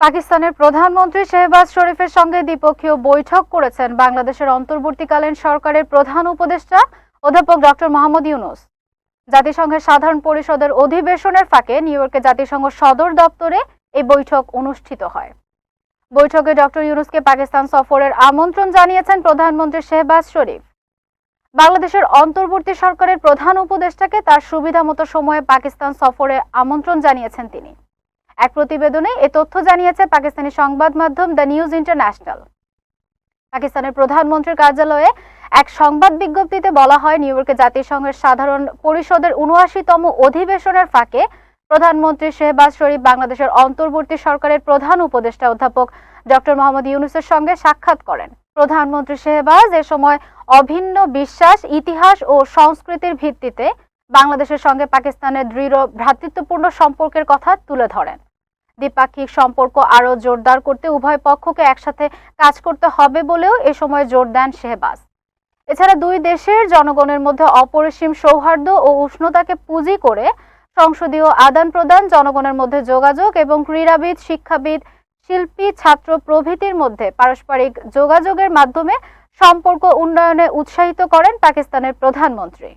পাকিস্তানের প্রধানমন্ত্রী শেহবাজ শরীফের সঙ্গে দ্বিপক্ষীয় বৈঠক করেছেন বাংলাদেশের অন্তর্বর্তীকালীন সরকারের প্রধান উপদেষ্টা অধ্যাপক ডক্টর মোহাম্মদ ইউনুস। জাতিসংঘের সাধারণ পরিষদের অধিবেশনের ফাঁকে নিউ ইয়র্কে জাতিসংঘ সদর দপ্তরে এই বৈঠক অনুষ্ঠিত হয়। বৈঠকে ডক্টর ইউনুসকে পাকিস্তান সফরের আমন্ত্রণ জানিয়েছেন প্রধানমন্ত্রী শেহবাজ শরীফ। বাংলাদেশের অন্তর্বর্তী সরকারের প্রধান উপদেষ্টাকে তার সুবিধামতো সময়ে পাকিস্তান সফরে আমন্ত্রণ জানিয়েছেন তিনি। এক প্রতিবেদনে এ তথ্য জানিয়েছে পাকিস্তানি সংবাদ মাধ্যম দ্য নিউজ ইন্টারন্যাশনাল। পাকিস্তানের প্রধানমন্ত্রীর কার্যালয়ে এক সংবাদ বিজ্ঞপ্তিতে বলা হয়, নিউ ইয়র্কে জাতিসংঘের সাধারণ পরিষদের উনআশিতম অধিবেশনের ফাঁকে প্রধানমন্ত্রী শেহবাজ শরীফ বাংলাদেশের অন্তর্বর্তী সরকারের প্রধান উপদেষ্টা অধ্যাপক ডক্টর মোহাম্মদ ইউনুসের সঙ্গে সাক্ষাৎ করেন। প্রধানমন্ত্রী শেহবাজ এ সময় অভিন্ন বিশ্বাস, ইতিহাস ও সংস্কৃতির ভিত্তিতে বাংলাদেশের সঙ্গে পাকিস্তানের দৃঢ় ভ্রাতৃত্বপূর্ণ সম্পর্কের কথা তুলে ধরেন। দ্বিপাক্ষিক সম্পর্ক আরও জোরদার করতে উভয় পক্ষকে একসাথে কাজ করতে হবে বলেও এ সময় জোর দেন শেহবাজ। এছাড়া দুই দেশের জনগণের মধ্যে অপরিসীম সৌহার্দ্য ও উষ্ণতাকে পুঁজি করে সংসদীয় আদান প্রদান, জনগণের মধ্যে যোগাযোগ এবং ক্রীড়াবিদ, শিক্ষাবিদ, শিল্পী, ছাত্র প্রভৃতির মধ্যে পারস্পরিক যোগাযোগের মাধ্যমে সম্পর্ক উন্নয়নে উৎসাহিত করেন পাকিস্তানের প্রধানমন্ত্রী।